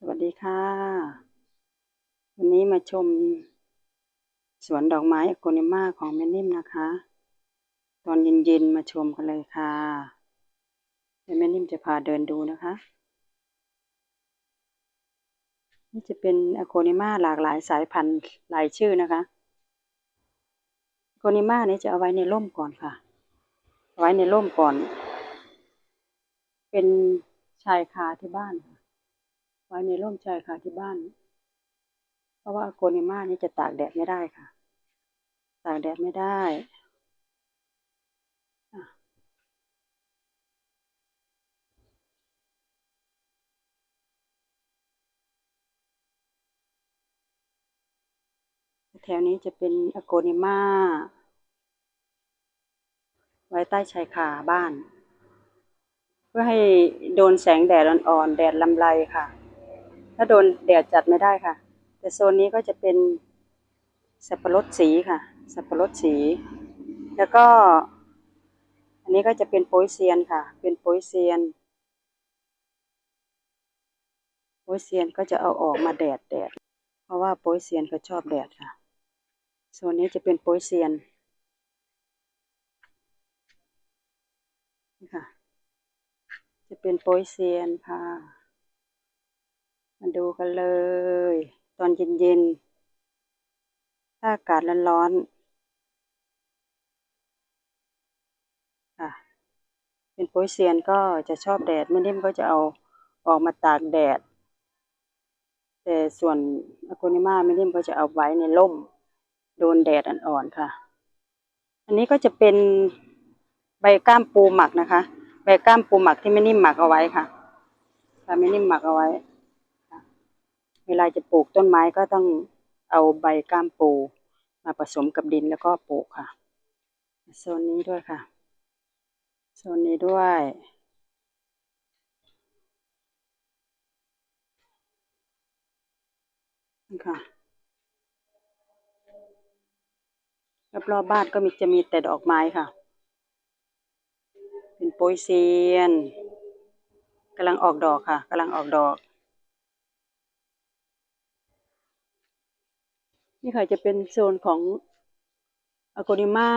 สวัสดีค่ะ วันนี้มาชม สวนดอกไม้อโกนิมาของแม่นิ่มนะคะ ตอนเย็นๆมาชมกันเลยค่ะเดี๋ยวแม่นิ่มจะพาเดินดูนะคะ นี่จะเป็นอโกนิมาหลากหลายสายพันธุ์หลายชื่อนะคะอโกนิมานี้จะเอาไว้ในร่มก่อนค่ะเอาไว้ในร่มก่อน เป็นชายคาที่บ้านค่ะ ไว้ในร่มชายคาที่บ้าน เพราะว่าอโกนิมานี่จะตากแดดไม่ได้ค่ะ ตากแดดไม่ได้แถวนี้จะเป็นอโกนิมาไว้ใต้ชายคาบ้าน เพื่อให้โดนแสงแดดอ่อนๆ แดดลำไรค่ะ ถ้าโดนแดดจัดไม่ได้ค่ะ แต่โซนนี้ก็จะเป็นสับปะรดสีค่ะ สับปะรดสี แล้วก็ อันนี้ก็จะเป็นโปยเซียนค่ะ เป็นโปยเซียนโปยเซียนก็จะเอาออกมาแดดแดด เพราะว่าโปยเซียนเขาชอบแดดค่ะโซนนี้จะเป็นโปยเซียนนี่ค่ะ จะเป็นโปยเซียนค่ะ มาดูกันเลย ตอนเย็นๆ ถ้าอากาศร้อนๆค่ะ เป็นโปยเซียนก็จะชอบแดดไม่นิ่มก็จะเอาออกมาตากแดด แต่ส่วนอะโกนิมาไม่นิ่มก็จะเอาไว้ในร่ม โดนแดดอ่อนๆค่ะ อันนี้ก็จะเป็นใบก้ามปูหมักนะคะ ใบก้ามปูหมักที่ไม่นิ่มหมักเอาไว้ค่ะค่ะไม่นิ่มหมักเอาไว้ เวลาจะปลูกต้นไม้ก็ต้องเอาใบก้ามปู มาผสมกับดินแล้วก็ปลูกค่ะ โซนนี้ด้วยค่ะ โซนนี้ด้วยนี่ค่ะรอบๆบ้านก็มีจะมีแต่ดอกไม้ค่ะ เป็นโปยเซียนกำลังออกดอกค่ะกำลังออกดอก นี่ค่ะจะเป็นโซนของอโกนิมา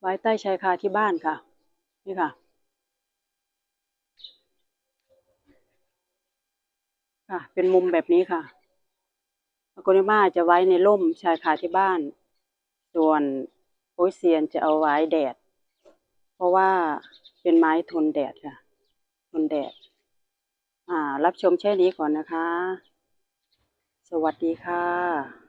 ไว้ใต้ชายคาที่บ้านค่ะ นี่ค่ะค่ะ เป็นมุมแบบนี้ค่ะอโกนิมาจะไว้ในร่มชายคาที่บ้าน ส่วนโปยเซียนจะเอาไว้แดด เพราะว่าเป็นไม้ทนแดดค่ะ ทนแดด อ่า รับชมแค่นี้ก่อนนะคะ สวัสดีค่ะ